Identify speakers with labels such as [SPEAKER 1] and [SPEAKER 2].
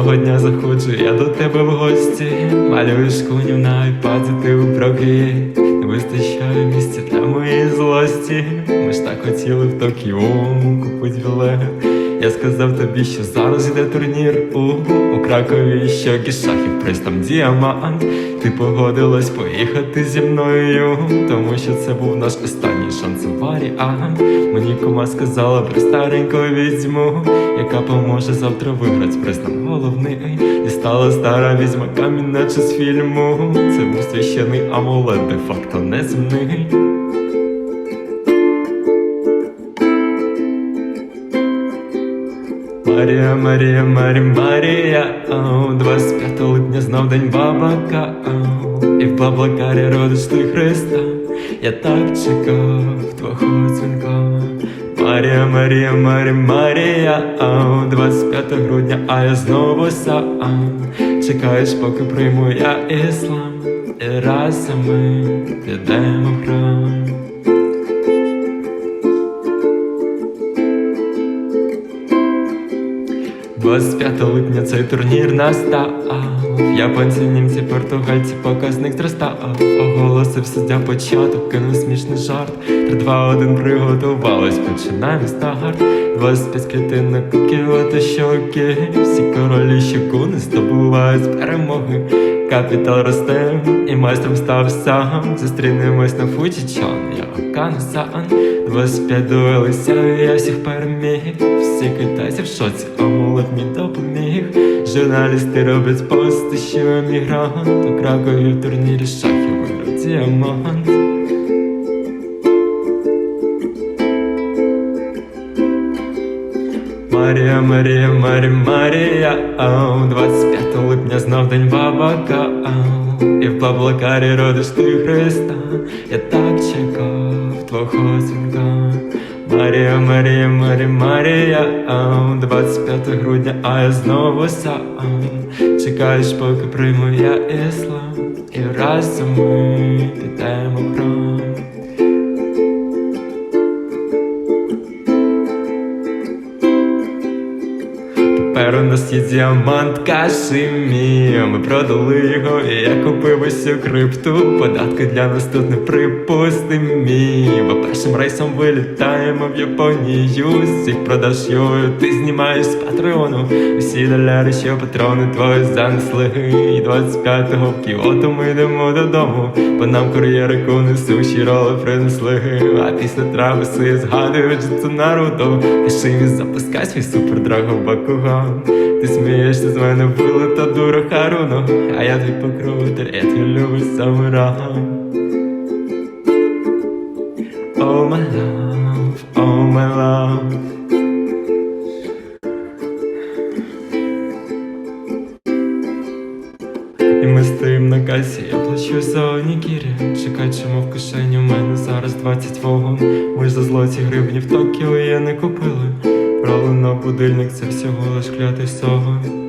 [SPEAKER 1] Одного дня заходжу я до тебе в гості, малюєш конів на айпаді, ти у проги. Не вистачає місця для моєї злості. Ми ж так хотіли в Токіо купить білет. Я сказав тобі, що зараз йде турнір у, у Кракові, що шахів приз там діамант. Ти погодилась поїхати зі мною, тому що це був наш останній шанс у варіант. Мені кума сказала про стареньку відьму, яка поможе завтра виграти приз нам головний. Дістала стара відьма камінь, з фільму. Це був священий амулет, де-факто неземний. Марія, Марія, Марія, Марія, ау, 25 липня знов день бабака, ау, і в Баблакарі родиш ти Христа. Я так чекав твого дзвінка. Марія, Марія, Марія, Марія, ау, 25 грудня, а я знову сам. Чекаєш, поки прийму я іслам, і разом ми підемо в храм. 25 липня цей турнір настав. Японці, німці, португальці, показник зростав. Оголосив суддя початок, кинув смішний жарт. 3, 2, 1, приготувались, починаємо старт. 25 клітинок, кілоти щоки. Всі королі щоку не здобувають перемоги. Капітал росте, і майстром став сам. Зустрінемось на Фуджічан, я Окана-сан 25 дуелися, я всіх переміг. Всі китайці в шоці, амулет мій допоміг. Журналісти роблять пости, що емігрант У Кракові в турнірі шахів виграв діамант. Марія, Марія, Марія, Марія, ау, 25 липня знов день бабака, ау, і в Павлокарі родиш ти Христа, я так чекав твого дзвінка. Марія, Марія, Марія, Марія, ау, 25 грудня, а я знову сам. Чекаєш, поки прийму я іслам, і разом ми підемо в храм. Нас є діамант Кашемі Ми продали його, і я купив усю крипту. Податки для нас тут неприпустимі. Бо першим рейсом вилітаємо в Японію. З цих продажів ти знімаєш з патреону. Усі доляри, що патрони твої занесли. І 25-го в ми йдемо додому. Бо нам кур'єри куни суші роли принесли. А після трависи згадують це Наруто. Кашемі запускай свій супердраго Бакуган. Ти смієшся з мене вилита дура Харуно, а я твій покровитель, я твій любиш самурай. Oh my love, oh my love. І ми стоїм на касі, я плачу за онігірі Чекай, чому в кишені у мене зараз 20 вогон Ми ж за злоті гривні в Токіо я не купили Брали на будильник, це всього лиш клятий согон